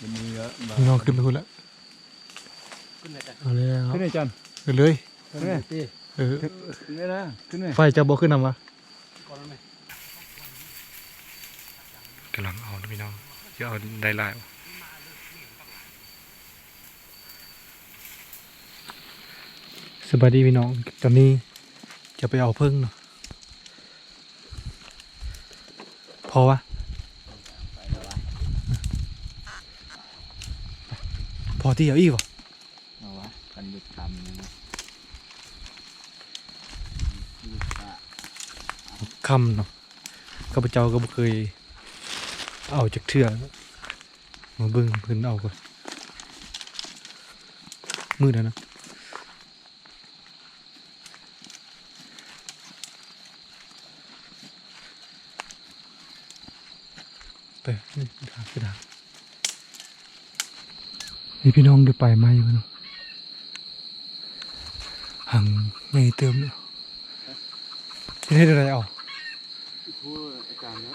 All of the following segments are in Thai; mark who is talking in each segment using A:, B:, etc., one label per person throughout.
A: วันนี้ก็มา
B: พี่น้องขึ้นไปคุณละ
C: ขึ้นเลยจ้ะ
B: เอาเลยครั
A: ขึ้นเลยจัน
B: ขึ้นเลย
A: ขึ้นเลย
C: พี่
B: เออ
A: ขึ้นเลยนะขึ้นเลย
B: ไฟจะบอกขึ้นนำวะ
C: ก่อนแล้วไหม
B: กำลังเอานะพี่น้องจะเอาได้หลายสวัสดีพี่น้อง ตอนนี้จะไปเอาพึ่งเนาะพอวะ อที่เอาอีกวะ
A: เอาวะกันหยุดทำนะนะหยุดอะ
B: คำเนาะข้าพเจ้าก็บ่เคย เอาจากเถื่อมาเบิ่งเพิ่นเอาก่อนมืดแล้วนะไปนี่ทางคือทา งนี่พี่น้องได้ไปไหมอยู่เนาะหังไงเติมเนาะที่ได้อะไรเอา
C: พูดอาจารย์นะ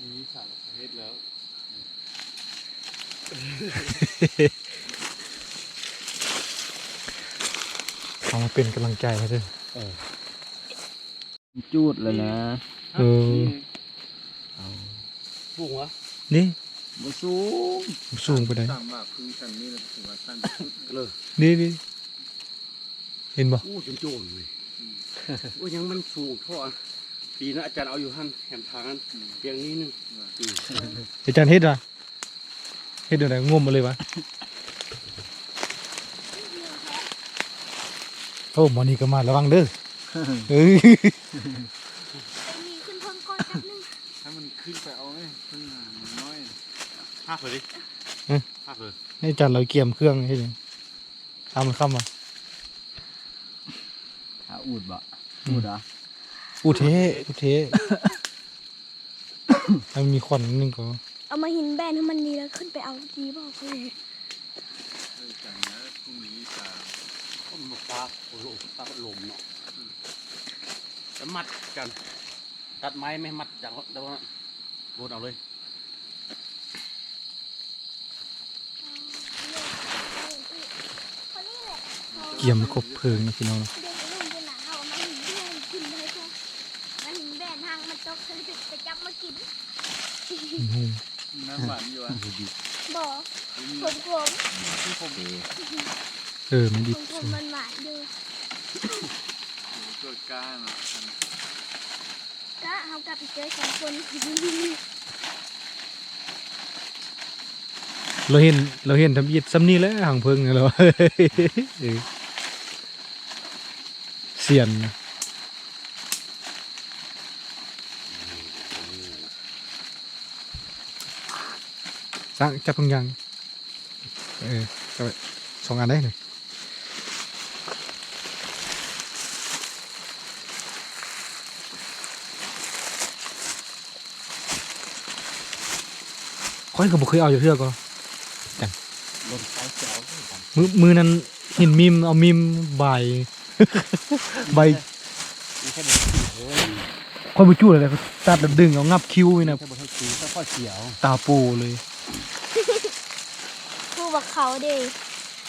C: มีสารพัดแล้ว
B: เอามาเป็นกำลังใจให้ด้วย
A: จูดเลยนะ
B: เออ
A: เอา
C: บุ้งวะ
B: นี่
A: มาสูง
B: สูงไปไหน
A: ตั้งมากคือตั้งนี่นะถือว่าตั้งชุด
C: เลย
B: นี่นี่เห็นบ่
C: อู้จนโจนเลยโอ้ยังมันสูงเท่าอันปีนะอาจารย์เอาอยู่หันแหมทางนั้นเพียงนี้นึง
B: อาจารย์เฮ็ดอะเฮ็ดอะไรงมมาเลยวะโอ้หมอนี่ก็มาระวังเด้อเอ้ย
D: ไปมีขึ้นเพิ่มก้อนแป๊บนึง
A: ให้มันขึ้นไปเอาไงขึ้นมามันน้อย
C: ห้าเลยดิห้าเลย
B: ให้อาจารย์เราเกี่ยมเครื่องให้ดิตามมันเข้ามา
A: ถ้าอูดบ่อูดเหรอ
B: อุเทอุเทให้มันมีควันนิดนึงก็
D: เอามาหินแบนให้มันดีแล้วขึ้นไปเอาดีบอกเลย
A: เออจังนะพรุ่งนี้จะ
C: ก็มันฟ้าโอ้โหฟ้าพัดลมเนาะแล้วมัดกัน ตัดไม้ไม่มัดจังแล้วว่าโดนเอาเลย
D: คนนี้แหละ
B: เกี่ยมครบเพลิงนะพี่น้องเนาะ
D: เดินไปนู่นเดินหนาเอามาหินแบนกินเลยจ้ะมาหินแบนทางมันตกเลยบมากิน
B: อืม
A: น้ำหวานอยู่อะ
D: บ่ผมผม
A: ที่ผมเอ
B: เออมันดิ
D: ผมผมมันหวานอยู่
A: เกิดกล้าเนาะ
D: ก็เอากลับไปเจอสองคน
B: เราเห็นเราเห็นทำยิดซ้ำนี่แล้วหางเพิงไงเรา เออเสียนนะสร้างจับตรงยางเออจับไว้สองอันได้เลยค่อยก็บ่เคยเอาอยู่เทื่อก็
C: ลมไฟเจ้าด้วยกัน
B: มือมือนั้นเห็นมิมเอามิมใบใบ
C: ไม่ ใช่เป็นสีเฮ้ย
B: ค่อยไปจู้เลยตัดแล้วดึงเอางับคิ้วนี่
C: ไม่
B: นะ
C: ใช่บนท้องสีค่อยๆเขียว
B: ตาปูเลย
D: ผู้บักเขาเดิ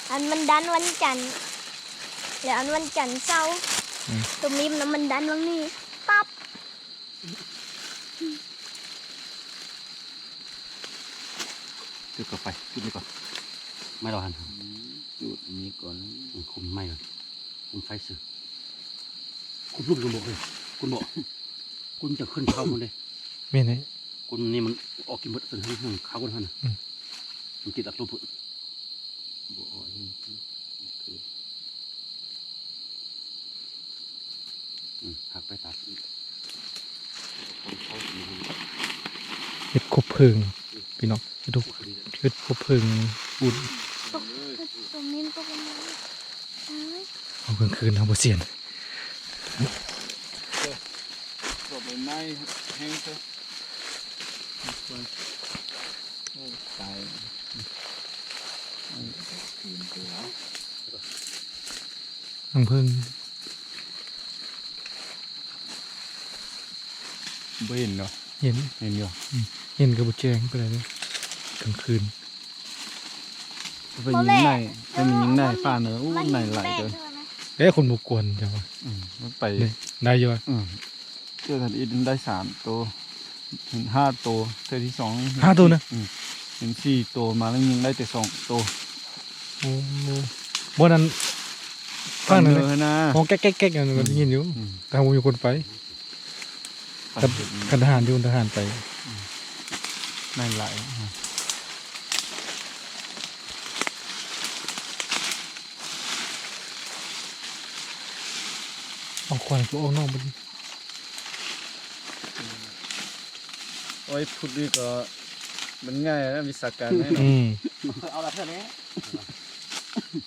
D: อันมันดันวันจันทร์แล้วอันวันจันทร์เศร้าร์ตัวมิมนะมันดันวันนี้ตับ
C: จุดกาแฟจุดนี้ก่อนไม่รอหัน
A: จูดนี้ก่อน
C: คุณไม่ก่อนคุณไฟสื่อ คุณรูปคุณบอกเลยคุณบอกคุณจะขึ้นเข้ามันเลย
B: แม่นไหน
C: คุณนี่มันออกกินหมดสันให้หนึ่งเข้ากันหัน
B: อืม
C: มันติดอัดรูปพุ่น
A: บ่อนี่คือ
C: อืมหักไปตัดอีกคนเข้าถึงมัน
B: เห็ดคบเพลิงพี่น้องเห็ดคบเห็ดคบเพลิงอุด
D: ตัวมิมก็ประมาณเอ้ย
B: เอากลางคืนเอาบ่เสียน
A: ตัวใบไม้แห้งซะโอ้ตายคืนไปแล้ว
B: ทางเพิ่ง
A: ไม่เห็นเนาะ
B: เห็น
A: เห็นอยู่
B: เห็นกับบุแจงไปเลยเนี่ยกลางคืน
A: ไปยิงในไปยิงในฟ้าเนอะอู้
D: มัน
A: ใน
D: หิน
A: ไหล
D: แบก
A: เลย
D: ใช่ไหม
B: เอ้ยคนบุกวนจังวะ
A: อืมมันไป
B: เนี่ยได้อยู่วะ
A: อืมเจอทันอินได้สามตัวเห็นห้าตัวเธอที่สองเน
B: ห้าตัวนะ
A: อืมเห็นสี่ตัวมาแล้วยิงได้แต่สองตัว
B: โอ้โหบนนั้นฟังหน่อย
A: เยอะนะ
B: มองแก๊กแก๊กแก๊กอย่างมันได้ยินอยู่
A: อืม
B: แต่ผมมีคนไป
A: ปั่นเสร็จ
B: กันทหารอยู่ทหารไป
A: ในไหล อะ
B: เอาควันกูเอานอกมัน
A: โอ้ยพูดดีก็มันง่ายนะวิสาการแน่นอน
B: อืม
C: เอาละเท่านี้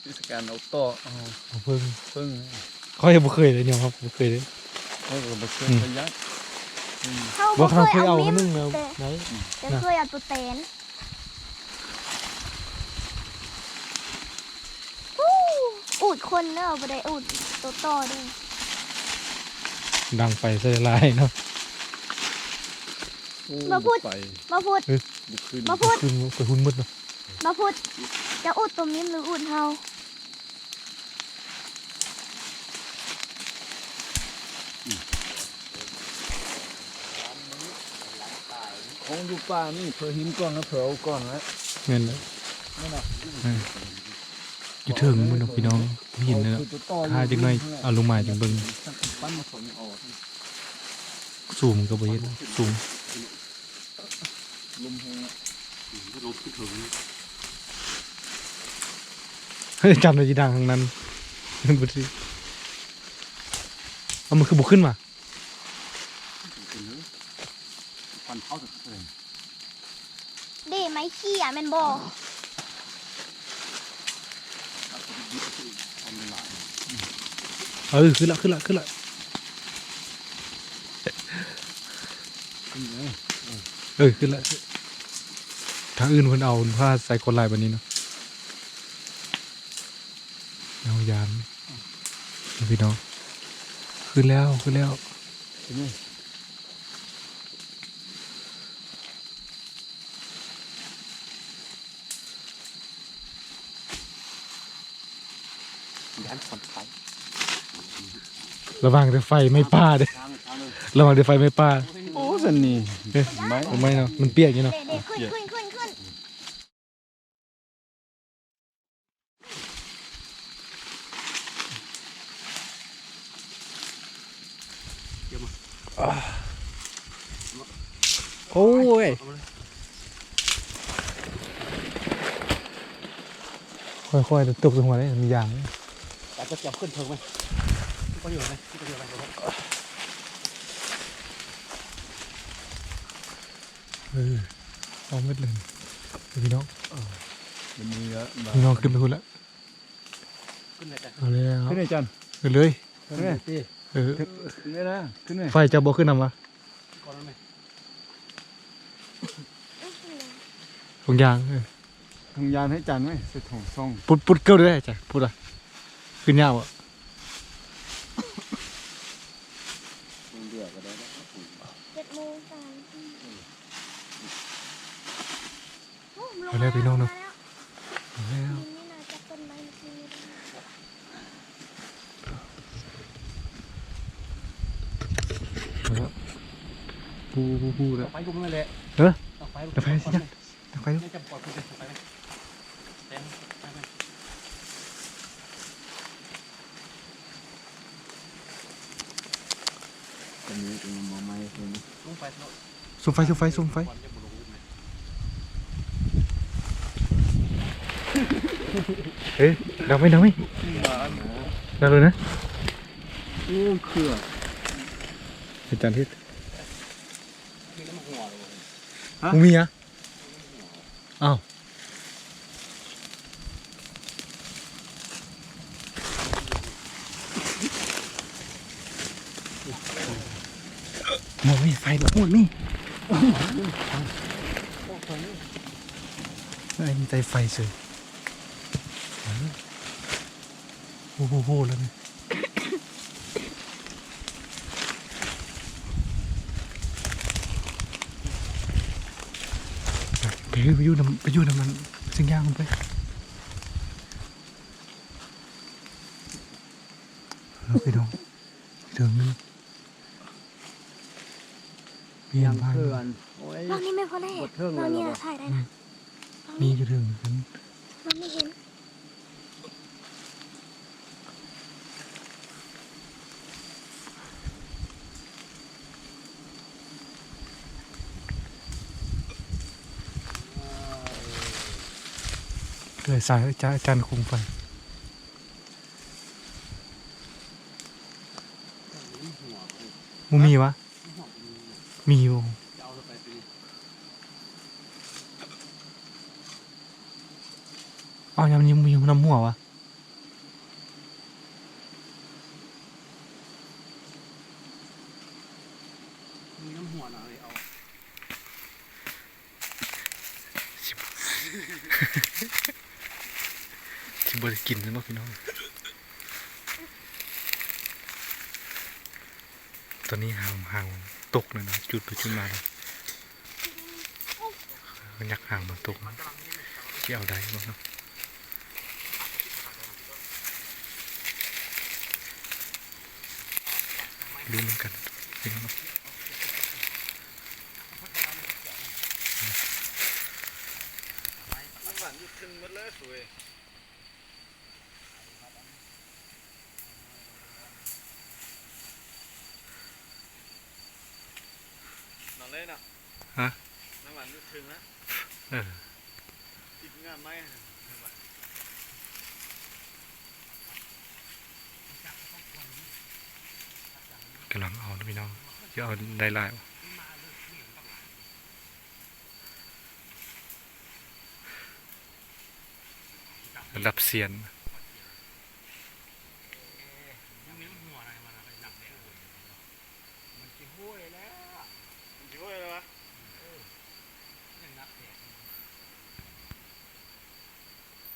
A: วิสาการเอาต่อเอา
B: เอาเพิ่ง
A: เพิ่ง
B: เขายังบ่เคยเลยเนี่ยครับบ่เคยเลย
A: เขาก็มาเคลื่อนระยะอืม
D: เขา
B: บ่
D: บ่
B: เขา
D: เค
B: เค
D: ย
B: ย
D: เอา
B: เอา
D: มิ้
B: คน
D: ม
B: นึงแล้ว
D: แต่
B: ไหน
D: แต่เคยเอาตัวเตนอู้อูดคนเนอะบ่ได้อูดตัวต่อเด้วย
B: ดังไปใส่ลายเนาะ
A: โอ้
D: มาพูด
A: ไป
D: มาพูด
A: บุกขึ้น
D: มาพูด
B: ขึ้นไปหุ่นมืดเนาะ
D: มาพูด จะอูดตัวมิ้มหรืออูดเฮา
A: ของอยู่ป่านี่เผื่อหินก่อนนะเผื่อเอาก่อนนะ
B: แม่นเลย
A: นั่นน่ะ
B: อยู่ถึงมันเนาะพี่น้องหินเนาะ
A: คือตัวต่อ
B: ถ้าจังหน่อยเอาลงมาจังเบิ่งสูงก็บ่เห็นสูง
A: ลมแห้งอะ
C: ลบที่ถึง
B: เฮ้ยจำได้จีดังทางนั้นบ่สิเอามันคือบ่ขึ้นมา
C: เด้
D: ไม้ขี้อะแม่นบ่
B: เออขึ้นละขึ้นละขึ้นละ
A: เลย
B: เออขึ้นละทางอื่นเพิ่นเอาผ้าใส่คนลายแบบนี้เนาะเอายานพี่น้องขึ้นแล้วขึ้นแล้ว
A: ขึ้นเล ย
C: ยันควันไฟ
B: ระวังแต่ไฟไม่ป้าเด้อ
C: ทางทางเลย
B: ระวังแต่ไฟไม่ป้า
A: โอ้สันนี่
B: เอ๊ะ
A: ไม่
B: ผมไม่เนาะมันเปียกอย่างนี้เนาะ
D: เด้เด้ขึ้นขึ้นขึ้นขึ้น
B: โอ้ยค่อยๆแต่ตกใส่หัวได้มีอย่าง
C: แต่จะจับขึ้นเถิงไหมก็อยู่ไหมก็อยู่ไหม
B: เออเอาเม็ดเลยพี่น้อง
A: มันมีแล้ว
B: พี่น้องขึ้นไปคุณละ
C: ขึ้นเลยจ้ะ
B: เอาเลยครั
A: ขึ้นเลยจัน
B: ขึ้นเลย
A: ขึ้นเลย
B: เออ
A: ขึ้นเลยนะขึ้นเลย
B: ไฟจะบอกขึ้นนำวะ
C: ก่อนนั้นไหม
B: ถุงยางเออ
A: ทางยานให้จันไหมใส่ถุงซ่อง
B: ปุดปุดเกลียวด้วยจ้ะปุดอะ ขึ้นยาวอะ
A: เดือดก็ได้นะ
D: เจ็ดโมงสามสิบโอ้ลง
B: เอาแล้วพี่น้องเนาะ
D: มาแล้ว
B: เอาแล้ว
D: นี่น่าจะต้นไม้เมื่อกี้นี่
B: เอาแล้วปูปูปูแล้ว
C: ไฟลุกนั่นแหละ
B: เออ
C: ไฟ
B: แต่ไฟสิจ๊ะไฟ
C: นี่จะปล่อยคุณจะไฟไหมแทงไฟไหม
A: ตรง นี้ตรงนี้มอไม่เห็น
C: ลุกไฟเนาะ
B: ซูมไฟซูมไฟซูมไฟ
C: ควันจะบุรุษไหม
B: เฮ้ยดับไหมดับไหมดับเลยนะ
A: โอ้เครือ
B: อาจารย์ทิศ
C: มีน้ำหัวเลย
B: มึงมีอะอ้าว โมดมีไฟแบบหมดมีไอ้ใจไฟเฉยโอ้โหแล้วเนี่ยไปยืดไปยืดน้ำไปยืดน้ำมันสิ่งยางมันไป
D: ถึ
B: งนั้น
D: เราไม่เห็น
B: เลยสายจาจานคุมไฟมูมีวะ มีอยู่
C: จะเอาไปเป็น
B: อ้าวยำยิมมีน้ำหัววะ
C: มีน้ำหัวนะเลยเอา
B: สิบได้กินใช่ไหมพี่น้อง ตอนนี้ห่างห่างตกเลยนะจุดไปจุดมาเลยมันยักห่างมันตกนะที่เอาได้บ้างเนาะ ดูเหมือนกันพี่น้อง
A: น้ำหวานอยู่ขึ้นหมดเลยสวยนอนเลยเนาะ
B: ฮะ
A: น้ำหวานอยู่ถึงแล้ว
B: เออ
A: ติดงานไหม
B: กำลังเอาพี่น้องจะเอาได้ลายระดับเซียน
C: มีน้ำหัวอะไรมานะไปหนักแดดมันจะห้วยแล้ว
A: มันจะห้วยเลยวะ
C: ยังนักแดด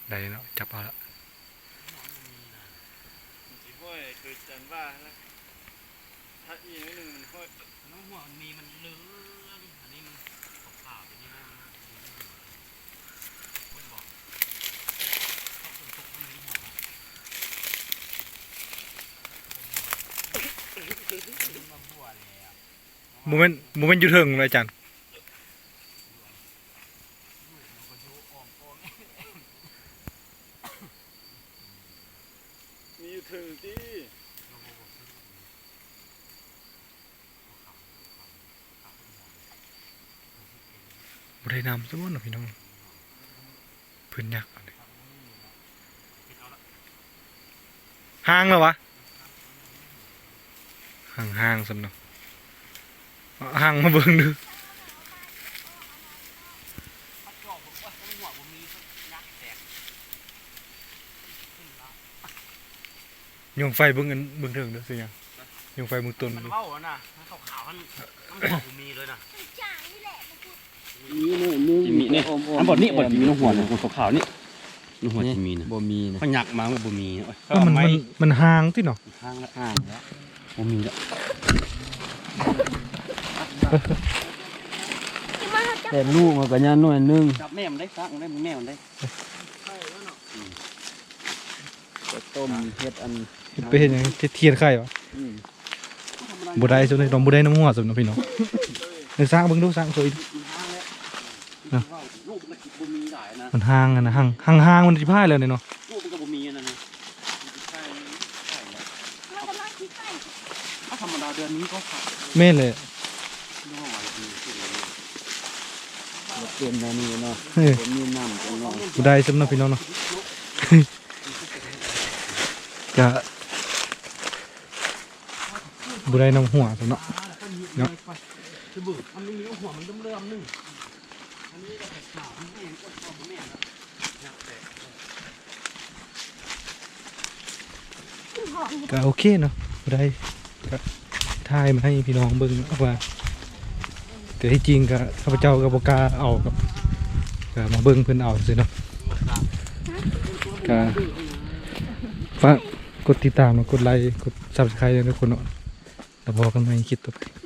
B: ได้เนาะจับเอาละ
A: จะห้วยคือจันว่าแล้ว ถ้าอีนิดนึงมันห้อย
C: น้ำหัวมันมีมันเนื้ออันนี้มันขาวๆอย่างนี้นะคนบอกเขาฝนตกมันมีหัวนมาบัวเลยอะ
B: โมเมนต์โมเมนต์อยู่เทิงเลยจันรย์
A: มีอยู่ถึงที่
B: บริ นามสมมติเนาะพี่น้องพื้นยักษ์เอาดิห่างแล้ววะห่างห่างสำเนาะเอาห่างมาเบิ่งดู
C: พัดจอบบอกว่าน้ำหัวผมมีนักแตกขึ้นแล้ว
B: ยงไฟเบิ่งอันเบิ่งเทิงเด้อสิยังยงไฟเบิ่งต้น
C: มัน
B: ดู
C: เล่าอะนะมันขาวๆมันน้ำหัวผมมีเลยนะ
D: จ่างนี่แหละมันพูด
C: จิมีเนี่ยอันบดนี้บดจิมีน้ำหัวนะหัวขาวๆนี่น้ำหัวจิมีนะ
A: บ่มีนะ
C: เขาหยักมามันบ่มีนะ
B: เออมันมันมันห่างที่เนาะ
C: ห้างละห้างแล้วบ่มีแล้ว
D: ที่มาเขาจะ
A: แต่ลูกมันก็ย่าน้อยนึง
C: จับแม่มันได้ซักมันได้แม่มันได้
A: ก็ต้มเฮ็ดอัน
B: ไปเห็นหยังเทียนไข่วะ
A: อืม
B: บ่ได้สุดเลยต้องบ่ได้น้ำหัวสุดเนาะพี่น้องเดี๋ยวสร้างเบิ่งดูสร้างสวย
C: ห้างแล้วลูกมันบ่มีหลายนะ
B: มันห่างอะนะห่างห่างห่างมันสิพายเลยเนาะ
C: ลูกมันก็บ่มีนะนะ
D: มันกำลังคิดไป
C: ถ้าธรรมดาเดือนนี้ก็ขาด
B: แม่นเลย
C: น้องวันดีขึ้นเลย
A: เป็นอันนี้เนาะ
B: เออ
A: ผมมีน้ำจังเนาะ
B: บ่ได้สำเนาะพี่น้องเนาะจะบ่ได้น้ำหัวสำเนาะเนาะ
C: คือบึ ก็
B: โอเคเนาะได้ก็ถ่ายมาให้พี่น้องเบิ่งว่าแต่ที่จริงก็ข้าพเจ้าก็บ่กล้าเอากับก็มาเบิ่งเพิ่นเอาซื่อเนาะก็ฝากกดติดตามกดไลค์กด Subscribe ด้วยนะทุกคนเนาะแล้วพบกันใหม่คลิปต่อไป